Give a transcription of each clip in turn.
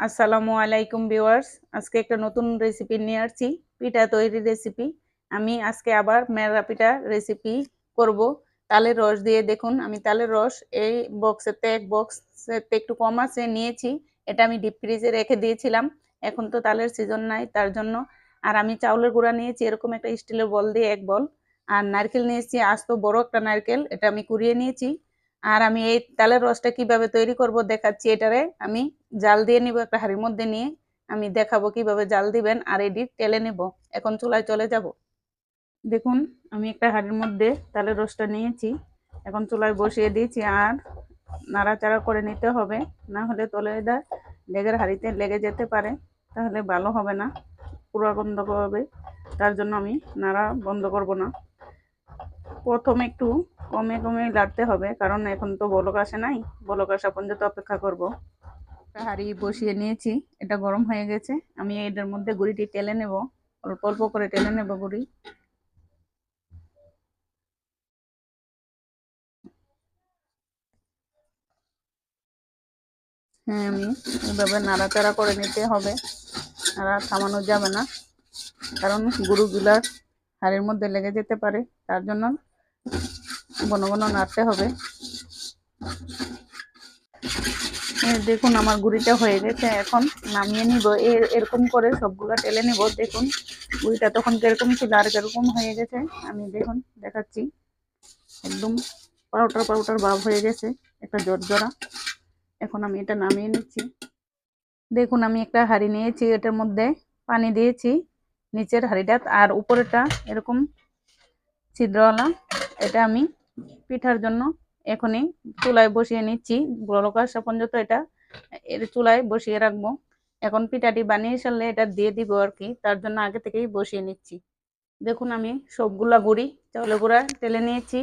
আসসালামু আলাইকুম ভিউয়ার্স। আজকে একটা নতুন রেসিপি নিয়ে আসছি, পিঠা তৈরির রেসিপি আমি আজকে আবার মেরা পিঠা রেসিপি করব। তালের রস দিয়ে দেখুন, আমি তালের রস এই বক্সেতে এক বক্সেতে একটু কম আছে নিয়েছি। এটা আমি ডিপ ফ্রিজে রেখে দিয়েছিলাম। এখন তো তালের সিজন নাই, তার জন্য। আর আমি চাউলের গুঁড়া নিয়েছি, এরকম একটা স্টিলের বল দিয়ে এক বল। আর নারকেল নিয়েছি, আস্ত বড় একটা নারকেল, এটা আমি কুড়িয়ে নিয়েছি। আর আমি এই তালের রসটা কীভাবে তৈরি করব দেখাচ্ছি এটারে। আমি জাল দিয়ে নিব একটা হাঁড়ির মধ্যে নিয়ে। আমি দেখাবো কীভাবে জাল দিবেন আর এটি তেলে নেব। এখন চুলায় চলে যাব। দেখুন, আমি একটা হাঁড়ির মধ্যে তালের রসটা নিয়েছি। এখন চুলায় বসিয়ে দিয়েছি আর নাড়াচাড়া করে নিতে হবে। না হলে তলেটা লেগের হাঁড়িতে লেগে যেতে পারে। তাহলে ভালো হবে না। পুরো বন্ধ হবে তার জন্য আমি নাড়া বন্ধ করব না। প্রথম একটু কমে কমে লাড়তে হবে, কারণ এখন তো বলক আসে নাই। বলক আসা পর্যন্ত অপেক্ষা করব। হাঁড়ি বসিয়ে নিয়েছি, এটা গরম হয়ে গেছে। আমি এটার মধ্যে গুড়িটি টেলে নেব, অল্প অল্প করে টেলে নেব গুড়ি। হ্যাঁ আমি এভাবে নাড়াচাড়া করে নিতে হবে নাড়া থামানো যাবে না, কারণ গুঁড়োগুলার হাড়ির মধ্যে লেগে যেতে পারে, তার জন্য ঘন ঘন নাড়তে হবে। দেখুন, আমার গুড়িটা হয়ে গেছে। এখন নামিয়ে নিব। এরকম করে সবগুলো টেলে নিব। দেখুন, গুড়িটা তখন কীরকম ছিল আর কীরকম হয়ে গেছে। আমি দেখুন, দেখাচ্ছি। একদম পাউডার পাউডার ভাব হয়ে গেছে, একটা জোর। জোড়া এখন আমি এটা নামিয়ে নিচ্ছি। দেখুন, আমি একটা হাঁড়ি নিয়েছি, এটার মধ্যে পানি দিয়েছি, নিচের হাঁড়িটা। আর উপরেটা এরকম ছিদ্রওয়ালা। এটা আমি পিঠার জন্য এখনই চুলায় বসিয়ে নিচ্ছি। আসা পর্যন্ত এটা এর চুলায় বসিয়ে রাখব। এখন পিঠাটি বানিয়ে সারলে এটা দিয়ে দিব আর কি, তার জন্য আগে থেকেই বসিয়ে নিচ্ছি। দেখুন আমি সবগুলা গুড়ি চাউলে গুঁড়া টেলে নিয়েছি।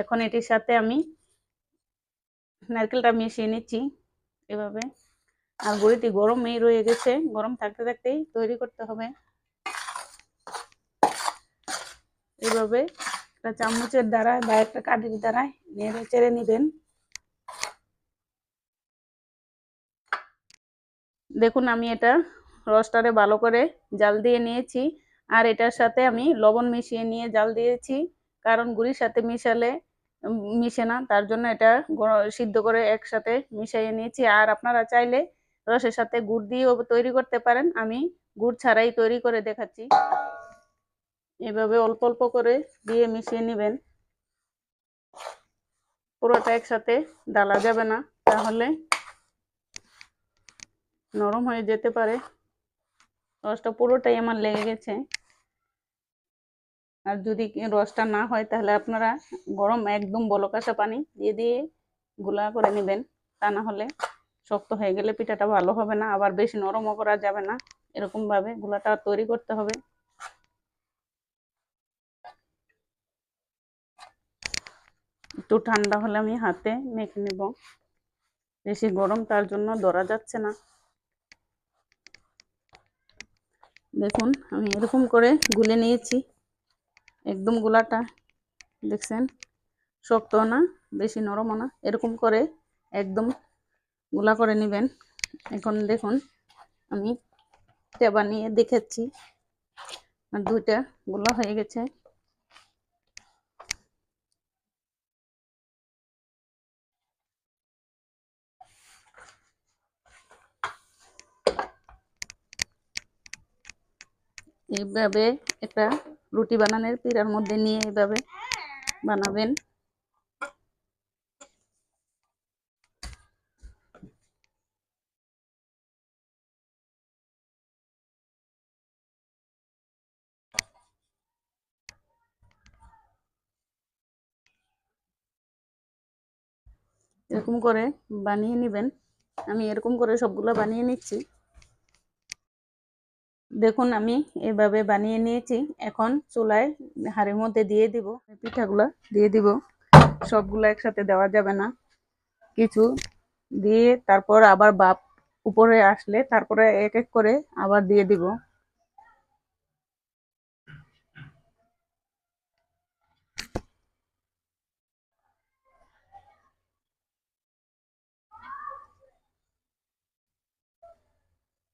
এখন এটির সাথে আমি নারকেলটা মিশিয়ে নিচ্ছি এভাবে। আর গুড়িটি গরমই রয়ে গেছে, গরম থাকতে থাকতেই তৈরি করতে হবে। এভাবে একটা চামচের দ্বারা বা একটা কাঠির দ্বারায় নেড়ে চেড়ে নেবেন। দেখুন, আমি এটা রসটারে ভালো করে জাল দিয়ে নিয়েছি আর এটার সাথে আমি লবণ মিশিয়ে নিয়ে জাল দিয়েছি। কারণ গুড়ির সাথে মিশালে মিশে না, তার জন্য এটা সিদ্ধ করে একসাথে মিশিয়ে নিয়েছি। আর আপনারা চাইলে রসের সাথে গুড় দিয়েও তৈরি করতে পারেন। আমি গুড় ছাড়াই তৈরি করে দেখাচ্ছি। এভাবে অল্প অল্প করে দিয়ে মিশিয়ে নেবেন। পুরোটা একসাথে ডালা যাবে না, তাহলে নরম হয়ে যেতে পারে। রসটা পুরোটাই আমার লেগে গেছে। আর যদি রসটা না হয়, তাহলে আপনারা গরম একদম বলকাশা পানি দিয়ে দিয়ে গুলা করে নেবেন। তা না হলে শক্ত হয়ে গেলে পিঠাটা ভালো হবে না, আবার বেশি নরমও করা যাবে না। এরকমভাবে গুলাটা তৈরি করতে হবে। একটু ঠান্ডা হলে আমি হাতে মেখে নেব। বেশি গরম তার জন্য ধরা যাচ্ছে না। দেখুন, আমি এরকম করে গুলে নিয়েছি। একদম গোলাটা, দেখছেন? শক্ত না, বেশি নরমও না। এরকম করে একদম গোলা করে নেবেন। এখন দেখুন, আমি টেবা নিয়ে দেখেছি। আর দুইটা গোলা হয়ে গেছে। এইভাবে একটা রুটি বানানোর পিড়ার মধ্যে নিয়ে এইভাবে বানাবেন। এরকম করে বানিয়ে নেবেন। আমি এরকম করে সবগুলো বানিয়ে নিচ্ছি। দেখুন, আমি এভাবে বানিয়ে নিয়েছি। এখন চুলায় হাড়ের মধ্যে দিয়ে দিব। পিঠাগুলো দিয়ে দিব। সবগুলো একসাথে দেওয়া যাবে না। কিছু দিয়ে তারপর আবার বাপ উপরে আসলে তারপরে এক এক করে আবার দিয়ে দিব।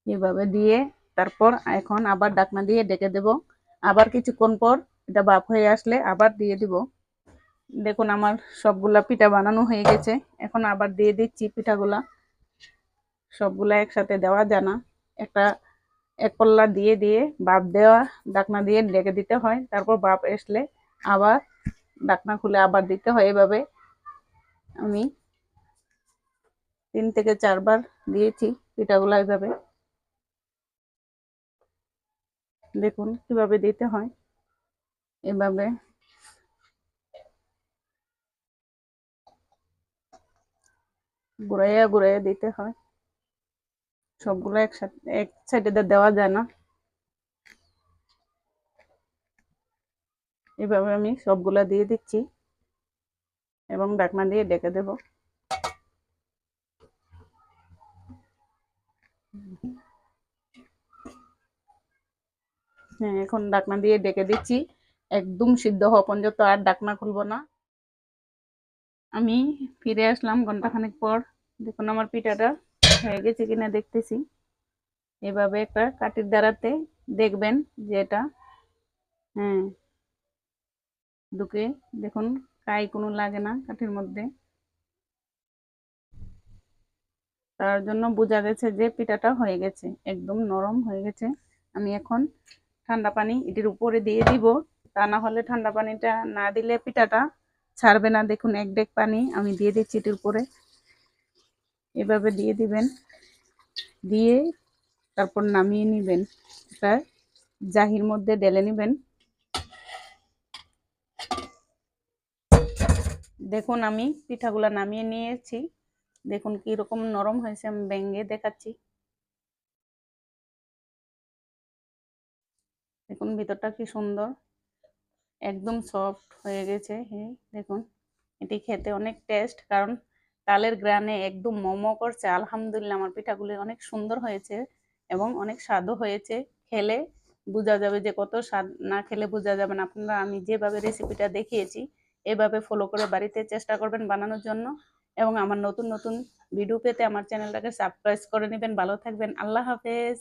এভাবে দিয়ে তারপর এখন আবার ডাকনা দিয়ে ডেকে দেব। আবার কিছুক্ষণ পর এটা বাপ হয়ে আসলে আবার দিয়ে দিব। দেখুন আমার সবগুলা পিঠা বানানো হয়ে গেছে। এখন আবার দিয়ে দিচ্ছি পিঠাগুলা। সবগুলা একসাথে দেওয়া যায় না। একটা এক পল্লা দিয়ে দিয়ে বাপ দেওয়া, ডাকনা দিয়ে ডেকে দিতে হয়। তারপর বাপ আসলে আবার ডাকনা খুলে আবার দিতে হয় এভাবে। আমি তিন থেকে চারবার দিয়েছি পিঠাগুলা এভাবে। দেখুন কীভাবে দিতে হয়। এভাবে। ঘুরাইয়া ঘুরাইয়া দিতে হয়। সবগুলো একসাথে এক সাইডে দেওয়া যায় না। এভাবে আমি সবগুলা দিয়ে দিচ্ছি। এবং ডাকনা দিয়ে ডেকে দেব। হ্যাঁ এখন ডাকনা দিয়ে ডেকে দিচ্ছি। একদম সিদ্ধ হওয়া পর্যন্ত আর ডাকনা খুলবো না। আমি ফিরে আসলাম ঘন্টাখানেক পর। দেখুন আমার পিঠাটা হয়ে গেছে কিনা দেখতেছি। এভাবে একটা কাঠির দ্বারাতে দেখবেন যে এটা হ্যাঁ ঢুকে দেখুন কাই কোনো লাগে না কাঠির মধ্যে। তার জন্য বোঝা গেছে যে পিঠাটা হয়ে গেছে, একদম নরম হয়ে গেছে। আমি এখন ঠান্ডা পানি এটির উপরে দিয়ে দিব। তা না হলে ঠান্ডা পানিটা না দিলে পিঠাটা ছাড়বে না। দেখুন, এক ডেক পানি আমি দিয়ে দিচ্ছি এটির উপরে। এভাবে দিয়ে দিবেন। দিয়ে তারপর নামিয়ে নেবেন। এটা জাহির মধ্যে ঢেলে নেবেন। দেখুন, আমি পিঠাগুলা নামিয়ে নিয়েছি। দেখুন কি রকম নরম হয়েছে। আমি ব্যাঙ্গে দেখাচ্ছি। দেখুন ভিতরটা কি সুন্দর। একদম সফট হয়ে গেছে দেখুন। এটি খেতে অনেক টেস্ট কারণ তালের গ্রানে একদম মোমো করছে আলহামদুলিল্লাহ আমার পিঠাগুলি অনেক সুন্দর হয়েছে এবং অনেক স্বাদও হয়েছে। খেলে বোঝা যাবে যে কত স্বাদ, না খেলে বোঝা যাবে না। আপনারা আমি যেভাবে রেসিপিটা দেখিয়েছি, এভাবে ফলো করে বাড়িতে চেষ্টা করবেন বানানোর জন্য। এবং আমার নতুন নতুন ভিডিও পেতে আমার চ্যানেলটাকে সাবস্ক্রাইব করে নেবেন। ভালো থাকবেন। আল্লাহ হাফেজ।